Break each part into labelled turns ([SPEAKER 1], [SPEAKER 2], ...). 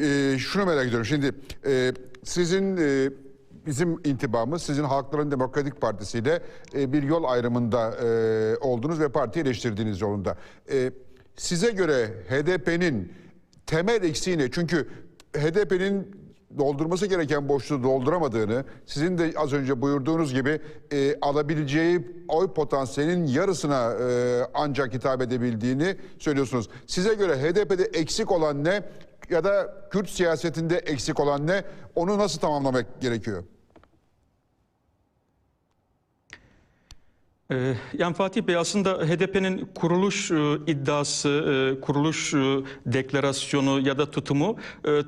[SPEAKER 1] Ee, şunu merak ediyorum. Şimdi e, sizin e, bizim intibamız sizin Halkların Demokratik Partisi ile e, bir yol ayrımında e, oldunuz ve parti eleştirdiğiniz yolunda. E, size göre HDP'nin temel eksiği ne? Çünkü HDP'nin doldurması gereken boşluğu dolduramadığını, sizin de az önce buyurduğunuz gibi e, alabileceği oy potansiyelinin yarısına e, ancak hitap edebildiğini söylüyorsunuz. Size göre HDP'de eksik olan ne ya da Kürt siyasetinde eksik olan ne? Onu nasıl tamamlamak gerekiyor?
[SPEAKER 2] Ee, Yani Fatih Bey aslında HDP'nin kuruluş e, iddiası, e, kuruluş e, deklarasyonu ya da tutumu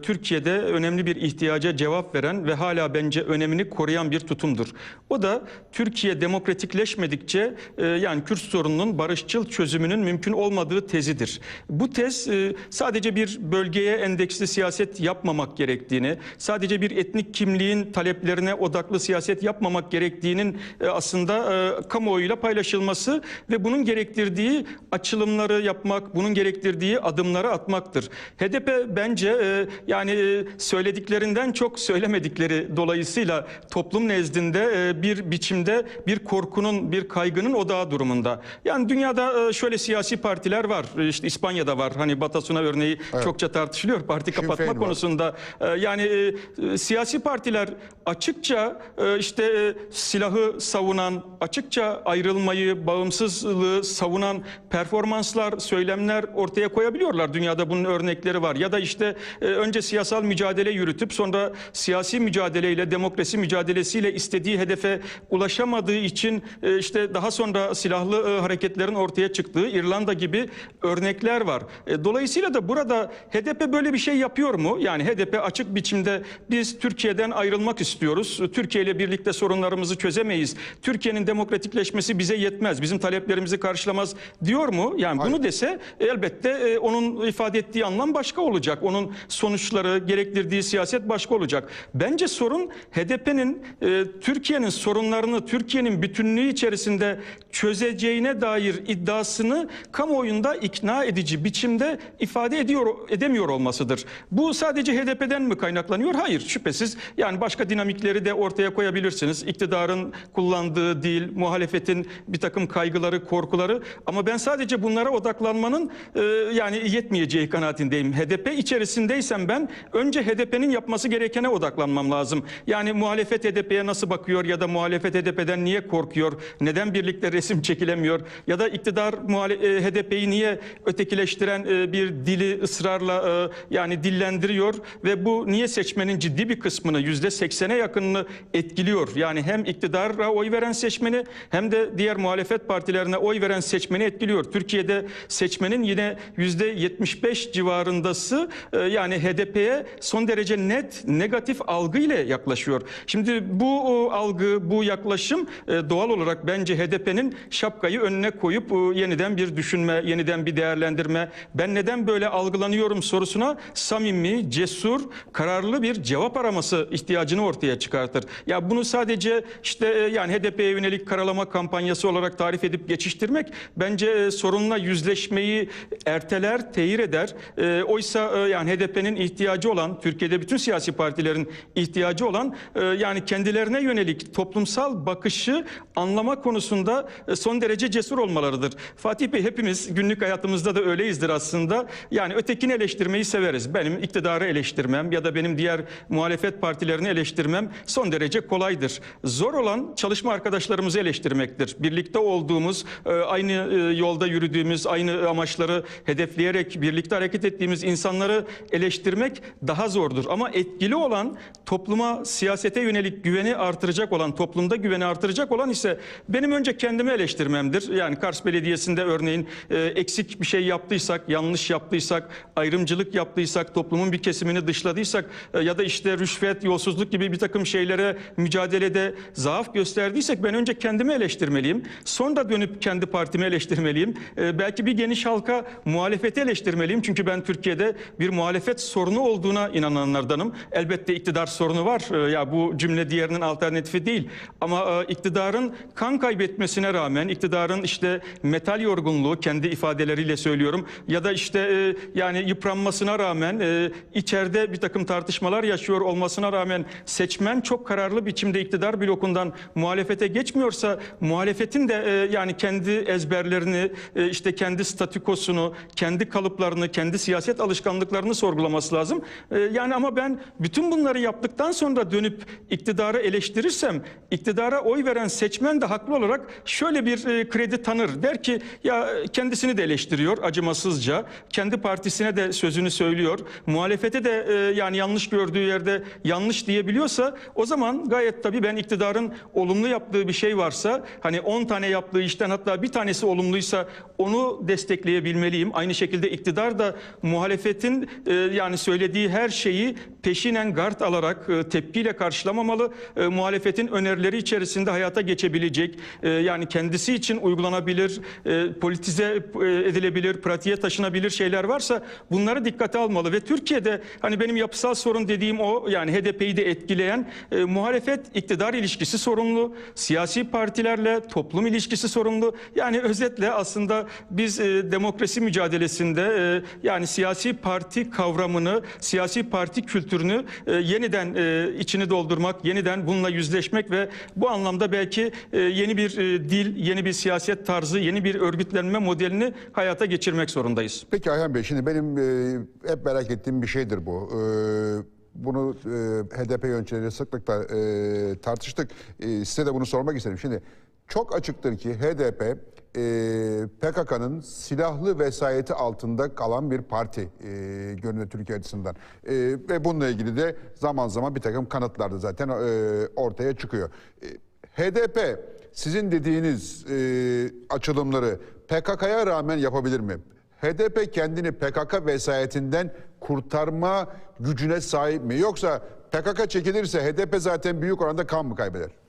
[SPEAKER 2] Türkiye'de önemli bir ihtiyaca cevap veren ve hala bence önemini koruyan bir tutumdur. O da Türkiye demokratikleşmedikçe yani Kürt sorununun barışçıl çözümünün mümkün olmadığı tezidir. Bu tez sadece bir bölgeye endeksli siyaset yapmamak gerektiğini, sadece bir etnik kimliğin taleplerine odaklı siyaset yapmamak gerektiğinin aslında e, kamuoyuyla paylaşılması ve bunun gerektirdiği açılımları yapmak, bunun gerektirdiği adımları atmaktır. HDP bence e, yani e, söylediklerinden çok söylemedikleri dolayısıyla toplum nezdinde e, bir biçimde bir korkunun, bir kaygının odağı durumunda. Yani dünyada e, şöyle siyasi partiler var. E, İşte İspanya'da var. Hani Batasuna örneği çokça tartışılıyor. Parti
[SPEAKER 1] Sinn
[SPEAKER 2] kapatma konusunda. E, Yani e, e, siyasi partiler açıkça e, işte e, silahı savunan, açıkça ayrılmayı, bağımsızlığı savunan performanslar, söylemler ortaya koyabiliyorlar. Dünyada bunun örnekleri var. Ya da işte e, önce siyasal mücadele yürütüp sonra siyasi mücadeleyle, demokrasi mücadelesiyle istediği hedefe ulaşamadığı için e, işte daha sonra silahlı e, hareketlerin ortaya çıktığı İrlanda gibi örnekler var. Dolayısıyla da burada HDP böyle bir şey yapıyor mu? Yani HDP açık biçimde biz Türkiye'den ayrılmak istiyoruz. Türkiye ile birlikte sorunlarımızı çözemeyiz. Türkiye'nin demokratikleşmesi bize yetmez. Bizim taleplerimizi karşılamaz diyor mu? Yani bunu dese elbette e, onun ifade ettiği anlam başka olacak. Onun sonuçları, gerektirdiği siyaset başka olacak. Bence sorun HDP'nin e, Türkiye'nin sorunlarını Türkiye'nin bütünlüğü içerisinde çözeceğine dair iddiasını kamuoyunda ikna edici biçimde ifade ediyor edemiyor olmasıdır. Bu sadece HDP'den mi kaynaklanıyor? Hayır, şüphesiz. Yani başka dinamikleri de ortaya koyabilirsiniz. İktidarın kullandığı dil, muhalefetin bir takım kaygıları, korkuları ama ben sadece bunlara odaklanmanın e, yani yetmeyeceği kanaatindeyim. HDP içerisindeysem ben önce HDP'nin yapması gerekene odaklanmam lazım. Yani muhalefet HDP'ye nasıl bakıyor ya da muhalefet HDP'den niye korkuyor? Neden birlikte resim çekilemiyor? Ya da iktidar muhale- e, HDP'yi niye ötekileştiren e, bir dili ısrarla e, yani dillendiriyor ve bu niye seçmenin ciddi bir kısmını yüzde seksene yakınını etkiliyor? Yani hem iktidara oy veren seçmeni hem de diğer muhalefet partilerine oy veren seçmeni etkiliyor. Türkiye'de seçmenin yine yüzde 75 civarındası e, yani HDP'ye son derece net negatif algı ile yaklaşıyor. Şimdi bu algı, bu yaklaşım e, doğal olarak bence HDP'nin şapkayı önüne koyup e, yeniden bir düşünme, yeniden bir değerlendirme, ben neden böyle algılanıyorum sorusuna samimi, cesur, kararlı bir cevap araması ihtiyacını ortaya çıkartır. Ya bunu sadece işte yani HDP'ye yönelik karalama kampanyası olarak tarif edip geçiştirmek bence e, sorunla yüzleşmeyi erteler, tehir eder. E, oysa e, yani HDP'nin ihtiyacı olan, Türkiye'de bütün siyasi partilerin ihtiyacı olan yani kendilerine yönelik toplumsal bakışı anlama konusunda son derece cesur olmalarıdır. Fatih Bey hepimiz günlük hayatımızda da öyleyizdir aslında. Yani ötekini eleştirmeyi severiz. Benim iktidarı eleştirmem ya da benim diğer muhalefet partilerini eleştirmem son derece kolaydır. Zor olan çalışma arkadaşlarımızı eleştirmektir. Birlikte olduğumuz, e, aynı e, yolda yürüdüğümüz, aynı amaçları hedefleyerek birlikte hareket ettiğimiz insanları eleştirmek daha zordur. Ama etkili olan topluma, siyasete yönelik güveni artıracak olan, toplumda güveni artıracak olan ise benim önce kendimi eleştirmemdir. Yani Kars Belediyesi'nde örneğin e, eksik bir şey yaptıysak, yanlış yaptıysak, ayrımcılık yaptıysak, toplumun bir kesimini dışladıysak ya da işte rüşvet, yolsuzluk gibi bir takım şeylere mücadelede zaaf gösterdiysek ben önce kendimi eleştirmeliyim. Eleştirmeliyim. Sonra dönüp kendi partimi eleştirmeliyim. E, belki bir geniş halka muhalefeti eleştirmeliyim. Çünkü ben Türkiye'de bir muhalefet sorunu olduğuna inananlardanım. Elbette iktidar sorunu var. E, ya bu cümle diğerinin alternatifi değil. Ama e, iktidarın kan kaybetmesine rağmen, iktidarın işte metal yorgunluğu kendi ifadeleriyle söylüyorum ya da işte e, yani yıpranmasına rağmen e, içeride bir takım tartışmalar yaşıyor olmasına rağmen seçmen çok kararlı biçimde iktidar blokundan muhalefete geçmiyorsa muhalefetin de e, yani kendi ezberlerini e, işte kendi statükosunu, kendi kalıplarını, kendi siyaset alışkanlıklarını sorgulaması lazım. E, yani ama ben bütün bunları yaptıktan sonra dönüp iktidarı eleştirirsem iktidara oy veren seçmen de haklı olarak şöyle bir e, kredi tanır. Der ki ya kendisini de eleştiriyor acımasızca. Kendi partisine de sözünü söylüyor. Muhalefete de e, yani yanlış gördüğü yerde yanlış diyebiliyorsa o zaman gayet tabii ben iktidarın olumlu yaptığı bir şey varsa hani 10 tane yaptığı işten hatta bir tanesi olumluysa onu destekleyebilmeliyim. Aynı şekilde iktidar da muhalefetin e, yani söylediği her şeyi peşinen gard alarak e, tepkiyle karşılamamalı. E, muhalefetin önerileri içerisinde hayata geçebilecek e, yani kendisi için uygulanabilir, e, politize e, edilebilir, pratiğe taşınabilir şeyler varsa bunları dikkate almalı ve Türkiye'de hani benim yapısal sorun dediğim o yani HDP'yi de etkileyen e, muhalefet iktidar ilişkisi sorumlu, siyasi partilerle toplum ilişkisi sorumlu. Yani özetle aslında biz e, demokrasi mücadelesinde e, yani siyasi parti kavramını, siyasi parti kültürünü e, yeniden e, içini doldurmak, yeniden bununla yüzleşmek ve bu anlamda belki e, yeni bir e, dil, yeni bir siyaset tarzı, yeni bir örgütlenme modelini hayata geçirmek zorundayız.
[SPEAKER 1] Peki Ayhan Bey şimdi benim e, hep merak ettiğim bir şeydir bu. E, bunu e, HDP yöneticileriyle sıklıkla e, tartıştık. E, size de bunu sormak isterim. Şimdi çok açıktır ki HDP e, PKK'nın silahlı vesayeti altında kalan bir parti e, görünüyor Türkiye açısından. E, ve bununla ilgili de zaman zaman bir takım kanıtlar da zaten e, ortaya çıkıyor. E, HDP sizin dediğiniz e, açılımları PKK'ya rağmen yapabilir mi? HDP kendini PKK vesayetinden kurtarma gücüne sahip mi? Yoksa PKK çekilirse HDP zaten büyük oranda kan mı kaybeder?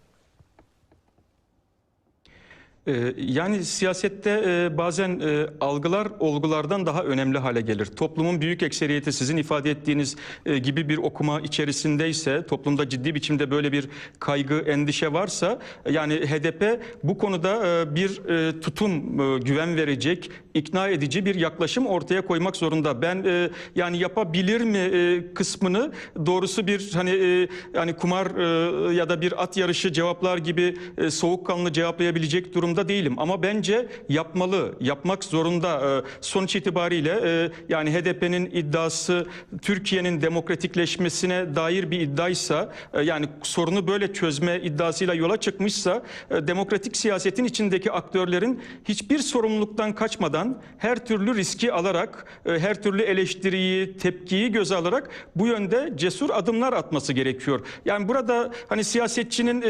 [SPEAKER 2] Ee, Yani siyasette e, bazen e, algılar olgulardan daha önemli hale gelir. Toplumun büyük ekseriyeti sizin ifade ettiğiniz e, gibi bir okuma içerisindeyse, toplumda ciddi biçimde böyle bir kaygı, endişe varsa, yani HDP bu konuda bir tutum, güven verecek, ikna edici bir yaklaşım ortaya koymak zorunda. Ben yani yapabilir mi kısmını doğrusu bir hani yani kumar ya da bir at yarışı cevaplar gibi soğukkanlı cevaplayabilecek durumda değilim. Ama bence yapmalı, yapmak zorunda. E, sonuç itibariyle e, yani HDP'nin iddiası Türkiye'nin demokratikleşmesine dair bir iddiaysa e, yani sorunu böyle çözme iddiasıyla yola çıkmışsa demokratik siyasetin içindeki aktörlerin hiçbir sorumluluktan kaçmadan her türlü riski alarak her türlü eleştiriyi, tepkiyi göze alarak bu yönde cesur adımlar atması gerekiyor. Yani burada hani siyasetçinin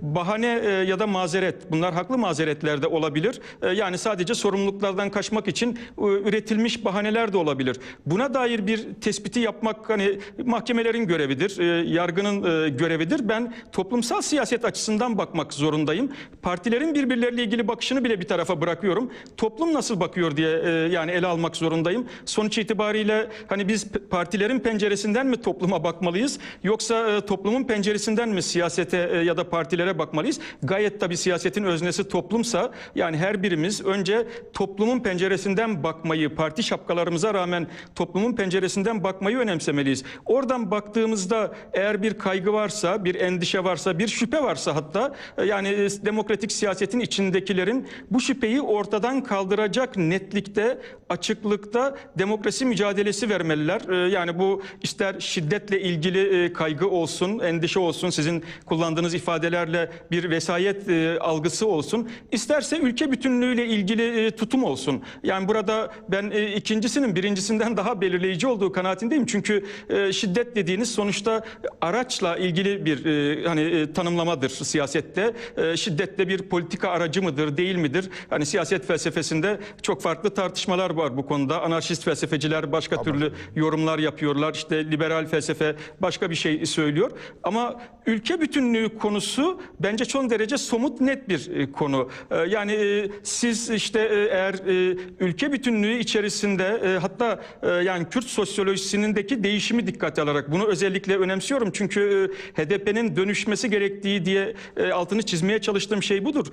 [SPEAKER 2] bahane ya da mazeret bunlar haklı mazeretler de olabilir. E, yani sadece sorumluluklardan kaçmak için e, üretilmiş bahaneler de olabilir. Buna dair bir tespiti yapmak hani mahkemelerin görevidir, e, yargının e, görevidir. Ben toplumsal siyaset açısından bakmak zorundayım. Partilerin birbirleriyle ilgili bakışını bile bir tarafa bırakıyorum. Toplum nasıl bakıyor diye yani ele almak zorundayım. Sonuç itibariyle hani biz partilerin penceresinden mi topluma bakmalıyız yoksa toplumun penceresinden mi siyasete ya da partilere bakmalıyız? Gayet tabii siyasetin öznesi toplumsa yani her birimiz önce toplumun penceresinden bakmayı, parti şapkalarımıza rağmen toplumun penceresinden bakmayı önemsemeliyiz. Oradan baktığımızda eğer bir kaygı varsa, bir endişe varsa, bir şüphe varsa hatta e, yani demokratik siyasetin içindekilerin bu şüpheyi ortadan kaldıracak netlikte, açıklıkta demokrasi mücadelesi vermeliler. E, Yani bu ister şiddetle ilgili e, kaygı olsun, endişe olsun, sizin kullandığınız ifadelerle bir vesayet algısı olsun, isterse ülke bütünlüğüyle ilgili e, tutum olsun. Yani burada ben e, ikincisinin birincisinden daha belirleyici olduğu kanaatindeyim. Çünkü e, şiddet dediğiniz sonuçta araçla ilgili bir e, hani e, tanımlamadır siyasette. E, şiddet de bir politika aracı mıdır, değil midir? Hani siyaset felsefesinde çok farklı tartışmalar var bu konuda. Anarşist felsefeciler başka türlü yorumlar yapıyorlar. İşte liberal felsefe başka bir şey söylüyor. Ama ülke bütünlüğü konusu bence çok derece somut net bir e, konu. E, Yani e, siz işte e, eğer e, ülke bütünlüğü içerisinde hatta yani Kürt sosyolojisindeki değişimi dikkate alarak bunu özellikle önemsiyorum. Çünkü HDP'nin dönüşmesi gerektiği diye altını çizmeye çalıştığım şey budur.